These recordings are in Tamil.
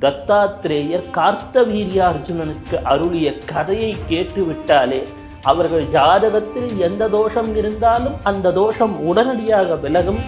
தத்தாத்திரேயர் கார்த்தவீரியார்ஜுனனுக்கு அருளிய கதையை கேட்டுவிட்டாலே அவர்கள் ஜாதகத்தில் எந்த தோஷம் இருந்தாலும் அந்த தோஷம் உடனடியாக விலகும்.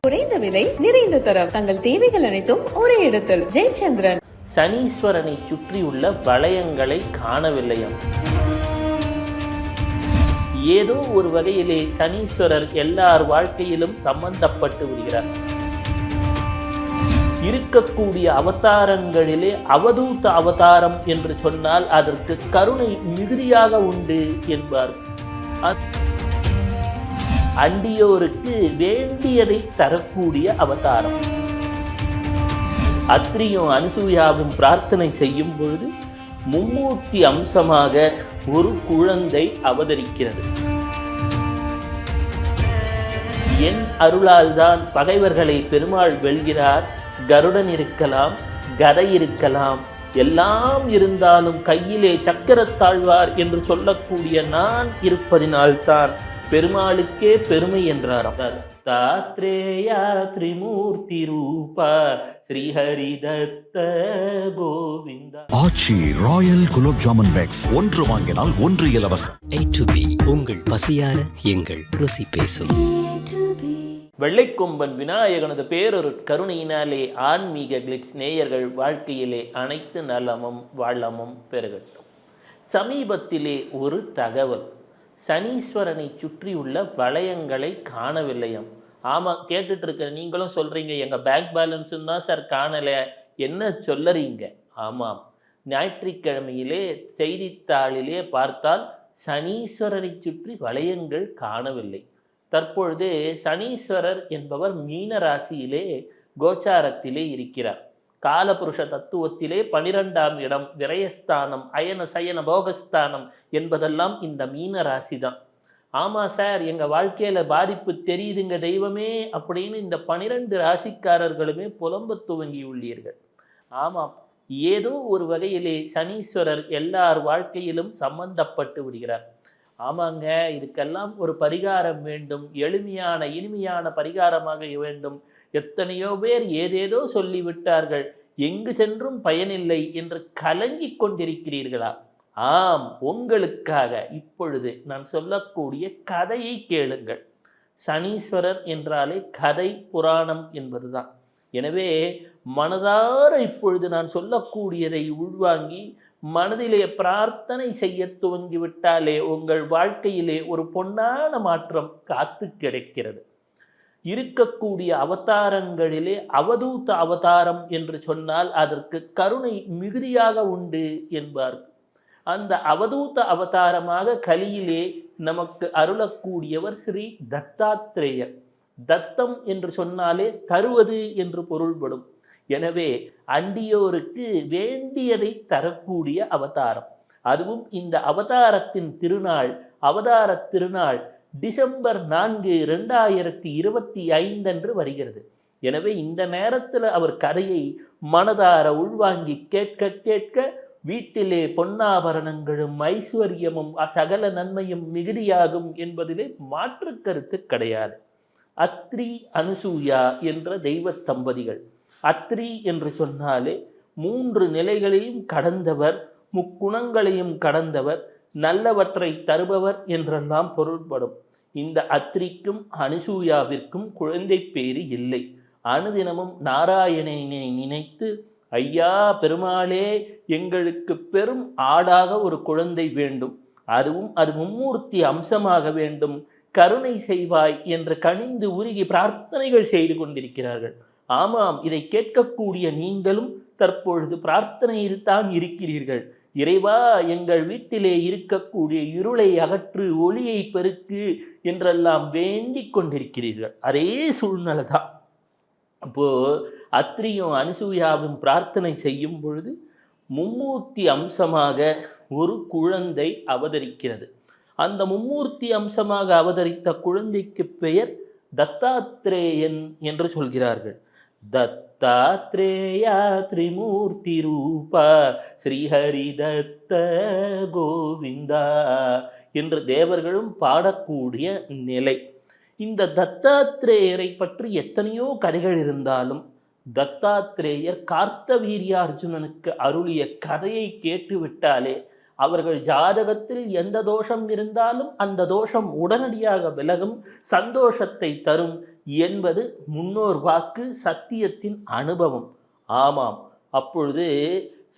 குறைந்த விலை நிறைந்த தரம். தங்கள் தேவைகள் அனைத்தும் ஒரே இடத்தில். ஜெயச்சந்திரன். சனீஸ்வரனை சுற்றியுள்ள வளையங்களை காணவில்லையாம். ஏதோ ஒரு வகையிலே சனீஸ்வரர் எல்லார் வாழ்க்கையிலும் சம்பந்தப்பட்டு விடுகிறார். இருக்கக்கூடிய அவதாரங்களிலே அவதூத்த அவதாரம் என்று சொன்னால் அதற்கு கருணை மிகுதியாக உண்டு என்பார். அண்டியோருக்கு வேண்டியதை தரக்கூடிய அவதாரம். அத்ரியும் அனுசூயாவும் பிரார்த்தனை செய்யும் பொழுது மும்மூர்த்தி அம்சமாக ஒரு குழந்தை அவதரிக்கிறது. என் அருளால் தான் பகைவர்களை பெருமாள் வெல்கிறார். கருடன் இருக்கலாம் கதை இருக்கலாம் எல்லாம் இருந்தாலும் கையிலே சக்கரத்தாழ்வார் என்று சொல்லக்கூடிய நான் இருப்பதினால்தான் பெருமாளுக்கே பெருமை என்றார். தாத்ரேயா திரிமூர்த்தி ரூபா ஸ்ரீஹரி தத்த கோவிந்தா. ஆச்சி ராயல் குலோப் ஜாமுன் பேக்ஸ் ஒன்று வாங்கினால் ஒன்று இலவசம். A to B உங்கள் பசியார எங்கள் ருசி பேசும். வெள்ளைக்கொம்பன் விநாயகனது பேரொரு கருணையினாலே ஆன்மீக கிளிக்ஸ் நேயர்கள் வாழ்க்கையிலே அனைத்து நலமும் வளமும் பெருகட்டும். சமீபத்திலே ஒரு தகவல். சனீஸ்வரனை சுற்றியுள்ள வளையங்களை காணவில்லையாம். ஆமாம் கேட்டுட்டு இருக்க நீங்களும் சொல்கிறீங்க எங்கள் பேங்க் பேலன்ஸும் தான் சார் காணலை. என்ன சொல்லறீங்க? ஆமாம். ஞாயிற்றுக்கிழமையிலே செய்தித்தாளிலே பார்த்தால் சனீஸ்வரரை சுற்றி வளையங்கள் காணவில்லை. தற்பொழுது சனீஸ்வரர் என்பவர் மீன ராசியிலே கோச்சாரத்திலே இருக்கிறார். காலபுருஷ தத்துவத்திலே பனிரெண்டாம் இடம் விரயஸ்தானம் அயன சயன போகஸ்தானம் என்பதெல்லாம் இந்த மீன ராசி தான் ஆமாம் சார் எங்கள் வாழ்க்கையில் பாதிப்பு தெரியுதுங்க தெய்வமே அப்படின்னு இந்த பனிரெண்டு ராசிக்காரர்களுமே புலம்ப துவங்கி உள்ளீர்கள். ஆமாம் ஏதோ ஒரு வகையிலே சனீஸ்வரர் எல்லார் வாழ்க்கையிலும் சம்பந்தப்பட்டு விடுகிறார். ஆமாங்க இதுக்கெல்லாம் ஒரு பரிகாரம் வேண்டும் எளிமையான இனிமையான பரிகாரமாக வேண்டும். எத்தனையோ பேர் ஏதேதோ சொல்லிவிட்டார்கள். எங்கு சென்றும் பயனில்லை என்று கலங்கிக் கொண்டிருக்கிறீர்களா? ஆம் உங்களுக்காக. இப்பொழுது நான் சொல்லக்கூடிய கதையை கேளுங்கள். சனீஸ்வரர் என்றாலே கதை புராணம் என்பதுதான். எனவே மனதார இப்பொழுது நான் சொல்லக்கூடியதை உள்வாங்கி மனதிலே பிரார்த்தனை செய்ய துவங்கிவிட்டாலே உங்கள் வாழ்க்கையிலே ஒரு பொன்னான மாற்றம் காத்து கிடைக்கிறது. இருக்கக்கூடிய அவதாரங்களிலே அவதூத அவதாரம் என்று சொன்னால் அதற்கு கருணை மிகுதியாக உண்டு என்பார். அந்த அவதூத அவதாரமாக கலியிலே நமக்கு அருளக்கூடியவர் ஸ்ரீ தத்தாத்ரேயர். தத்தம் என்று சொன்னாலே தருவது என்று பொருள்படும். எனவே அண்டியோருக்கு வேண்டியதை தரக்கூடிய அவதாரம். அதுவும் இந்த அவதாரத்தின் திருநாள் அவதார திருநாள் டிசம்பர் நான்கு ரெண்டாயிரத்தி இருபத்தி ஐந்தன்று வருகிறது. எனவே இந்த நேரத்தில் அவர் கதையை மனதார உள்வாங்கி கேட்க கேட்க வீட்டிலே பொன்னாபரணங்களும் ஐஸ்வர்யமும் சகல நன்மையும் மிகுதியாகும் என்பதிலே மாற்று கருத்து கிடையாது. அத்ரி அனுசூயா என்ற தெய்வ தம்பதிகள். அத்ரி என்று சொன்னாலே மூன்று நிலைகளையும் கடந்தவர் முக்குணங்களையும் கடந்தவர் நல்லவற்றை தருபவர் என்றெல்லாம் பொருள்படும். இந்த அத்திரிக்கும் அனுசூயாவிற்கும் குழந்தை பேரு இல்லை. அனுதினமும் நாராயணனை நினைத்து ஐயா பெருமாளே எங்களுக்கு பெரும் ஆடாக ஒரு குழந்தை வேண்டும். அதுவும் அது மும்மூர்த்தி அம்சமாக வேண்டும். கருணை செய்வாய் என்று கனிந்து உருகி பிரார்த்தனைகள் செய்து கொண்டிருக்கிறார்கள். ஆமாம் இதை கேட்கக்கூடிய நீங்களும் தற்பொழுது பிரார்த்தனையில் தான் இருக்கிறீர்கள். இறைவா எங்கள் வீட்டிலே இருக்கக்கூடிய இருளை அகற்று ஒளியை பெருக்கு என்றெல்லாம் வேண்டி கொண்டிருக்கிறீர்கள். அதே சூழ்நிலை தான். அப்போ அத்ரியும் அனுசூயாவும் பிரார்த்தனை செய்யும் பொழுது மும்மூர்த்தி அம்சமாக ஒரு குழந்தை அவதரிக்கிறது. அந்த மும்மூர்த்தி அம்சமாக அவதரித்த குழந்தைக்கு பெயர் தத்தாத்ரேயன் என்று சொல்கிறார்கள். தத்தாத்ரேயா திரிமூர்த்தி ரூபா ஸ்ரீஹரி தத்த கோவிந்தா என்று தேவர்களும் பாடக்கூடிய நிலை. இந்த தத்தாத்திரேயரை பற்றி எத்தனையோ கதைகள் இருந்தாலும் தத்தாத்திரேயர் கார்த்தவீரியார்ஜுனனுக்கு அருளிய கதையை கேட்டுவிட்டாலே அவர்கள் ஜாதகத்தில் எந்த தோஷம் இருந்தாலும் அந்த தோஷம் உடனடியாக விலகும் சந்தோஷத்தை தரும் என்பது முன்னோர் வாக்கு சத்தியத்தின் அனுபவம். ஆமாம். அப்பொழுது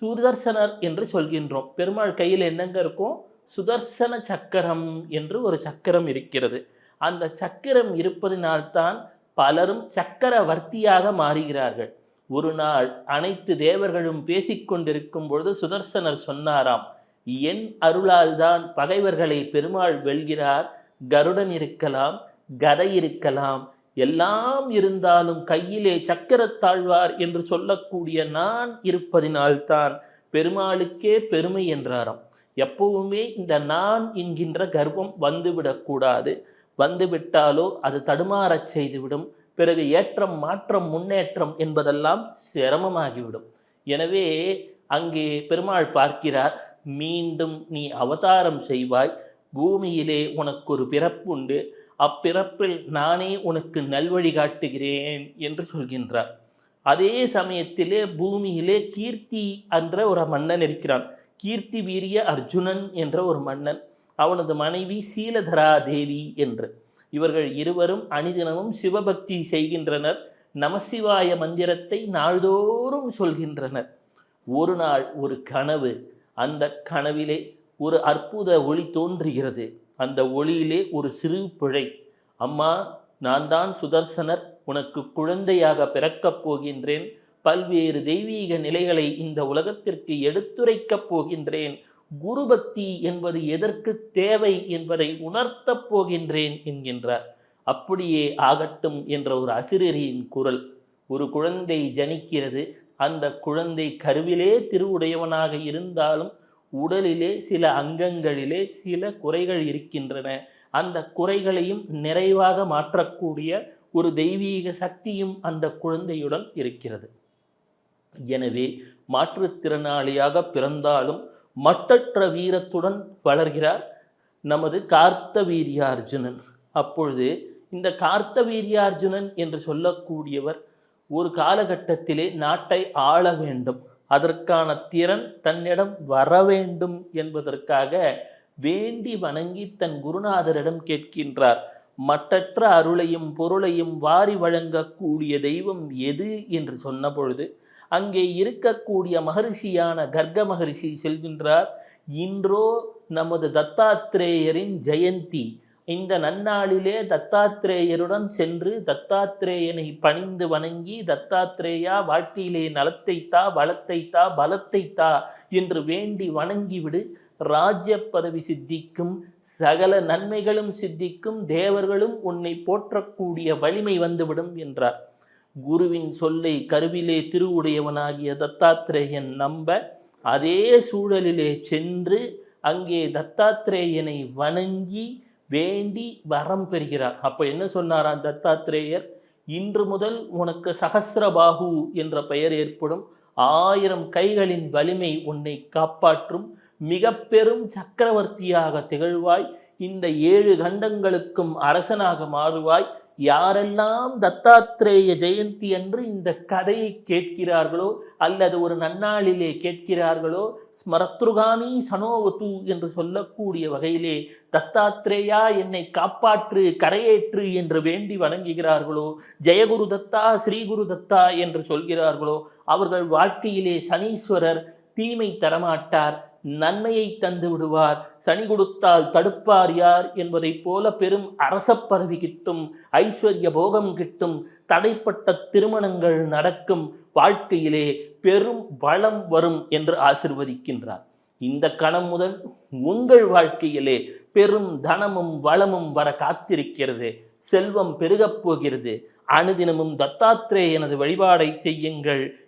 சுதர்சனர் என்று சொல்கின்றோம். பெருமாள் கையில் என்னங்க இருக்கும்? சுதர்சன சக்கரம் என்று ஒரு சக்கரம் இருக்கிறது. அந்த சக்கரம் இருப்பதினால்தான் பலரும் சக்கரவர்த்தியாக மாறுகிறார்கள். ஒரு நாள் அனைத்து தேவர்களும் பேசிக்கொண்டிருக்கும் பொழுது சுதர்சனர் சொன்னாராம் என் அருளால் தான் பகைவர்களை பெருமாள் வெல்கிறார். கருடன் இருக்கலாம் கதை இருக்கலாம். எல்லாம் இருந்தாலும் கையிலே சக்கரத்தாழ்வார் என்று சொல்லக்கூடிய நான் இருப்பதினால்தான் பெருமாளுக்கே பெருமை என்றாராம். எப்பவுமே இந்த நான் என்கின்ற கர்வம் வந்துவிடக்கூடாது வந்துவிட்டாலோ அது தடுமாறச் செய்துவிடும். பிறகு ஏற்றம் மாற்றம் முன்னேற்றம் என்பதெல்லாம் சிரமமாகிவிடும். எனவே அங்கே பெருமாள் பார்க்கிறார் மீண்டும் நீ அவதாரம் செய்வாய். பூமியிலே உனக்கு ஒரு பிறப்புண்டு. அப்பிறப்பில் நானே உனக்கு நல்வழி காட்டுகிறேன் என்று சொல்கின்றார். அதே சமயத்திலே பூமியிலே கீர்த்தி என்ற ஒரு மன்னன் இருக்கிறான். கீர்த்தி வீரிய அர்ஜுனன் என்ற ஒரு மன்னன். அவனது மனைவி சீலதரா தேவி என்று. இவர்கள் இருவரும் அணிதினமும் சிவபக்தி செய்கின்றனர். நமசிவாய மந்திரத்தை நாள்தோறும் சொல்கின்றனர். ஒரு நாள் ஒரு கனவு. அந்த கனவிலே ஒரு அற்புத ஒளி தோன்றுகிறது. அந்த ஒளியிலே ஒரு சிறு பிழை. அம்மா நான் தான் சுதர்சனர் உனக்கு குழந்தையாக பிறக்கப் போகின்றேன். பல்வேறு தெய்வீக நிலைகளை இந்த உலகத்திற்கு எடுத்துரைக்கப் போகின்றேன். குருபக்தி என்பது எதற்கு தேவை என்பதை உணர்த்தப் போகின்றேன் என்கின்றார். அப்படியே ஆகட்டும் என்ற ஒரு அசிரியரின் குரல். ஒரு குழந்தை ஜனிக்கிறது. அந்த குழந்தை கருவிலே திருவுடையவனாக இருந்தாலும் உடலிலே சில அங்கங்களிலே சில குறைகள் இருக்கின்றன. அந்த குறைகளையும் நிறைவாக மாற்றக்கூடிய ஒரு தெய்வீக சக்தியும் அந்த குழந்தையுடன் இருக்கிறது. எனவே மாற்றுத்திறனாளியாக பிறந்தாலும் மட்டற்ற வீரத்துடன் வளர்கிறார் நமது கார்த்த வீரியார்ஜுனன் அப்பொழுது இந்த கார்த்தவீரியார்ஜுனன் என்று சொல்லக்கூடியவர் ஒரு காலகட்டத்திலே நாட்டை ஆள வேண்டும். அதற்கான திறன் தன்னிடம் வர வேண்டும் என்பதற்காக வேண்டி வணங்கி தன் குருநாதரிடம் கேட்கின்றார். மற்றற்ற அருளையும் பொருளையும் வாரி வழங்கக்கூடிய தெய்வம் எது என்று சொன்ன பொழுது அங்கே இருக்கக்கூடிய மகரிஷியான கர்க்க மகரிஷி செல்கின்றார். இன்றோ நமது தத்தாத்திரேயரின் ஜெயந்தி. இந்த நன்னாளிலே தத்தாத்திரேயருடன் சென்று தத்தாத்திரேயனை பணிந்து வணங்கி தத்தாத்திரேயா வாழ்க்கையிலே நலத்தை தா வளத்தை தா பலத்தை தா என்று வேண்டி வணங்கிவிடு. ராஜ்ய பதவி சித்திக்கும் சகல நன்மைகளும் சித்திக்கும் தேவர்களும் உன்னை போற்றக்கூடிய வலிமை வந்துவிடும் என்றார். குருவின் சொல்லை கருவிலே திருவுடையவனாகிய தத்தாத்திரேயன் நம்ப அதே சூழலிலே சென்று அங்கே தத்தாத்திரேயனை வணங்கி வேண்டி வரம் பெறுகிறார். அப்போ என்ன சொன்னாராம் தத்தாத்திரேயர்? இன்று முதல் உனக்கு சகசிரபாகு என்ற பெயர் ஏற்படும். ஆயிரம் கைகளின் வலிமை உன்னை காப்பாற்றும். மிக பெரும் சக்கரவர்த்தியாக திகழ்வாய். இந்த ஏழு கண்டங்களுக்கும் அரசனாக மாறுவாய். யாரெல்லாம் தத்தாத்திரேய ஜெயந்தி என்று இந்த கதையை கேட்கிறார்களோ அல்லது ஒரு நன்னாளிலே கேட்கிறார்களோ ஸ்மரத்ருகாமி சனோவத்து என்று சொல்லக்கூடிய வகையிலே தத்தாத்ரேயா என்னை காப்பாற்று கரையேற்று என்று வேண்டி வணங்குகிறார்களோ ஜெயகுரு தத்தா ஸ்ரீகுரு தத்தா என்று சொல்கிறார்களோ அவர்கள் வாழ்க்கையிலே சனீஸ்வரர் தீமை தரமாட்டார். நன்மையை தந்து விடுவார். சனி கொடுத்தால் தடுப்பார் யார் என்பதைப் போல பெரும் அரச பதவி கிட்டும் ஐஸ்வர்ய போகம் கிட்டும் தடைப்பட்ட திருமணங்கள் நடக்கும் வாழ்க்கையிலே பெரும் வளம் வரும் என்று ஆசிர்வதிக்கின்றார். இந்த கணம் முதல் உங்கள் வாழ்க்கையிலே பெரும் தனமும் வளமும் வர காத்திருக்கிறது. செல்வம் பெருகப் போகிறது. அனுதினமும் தத்தாத்திரேயனது வழிபாடை செய்யுங்கள்.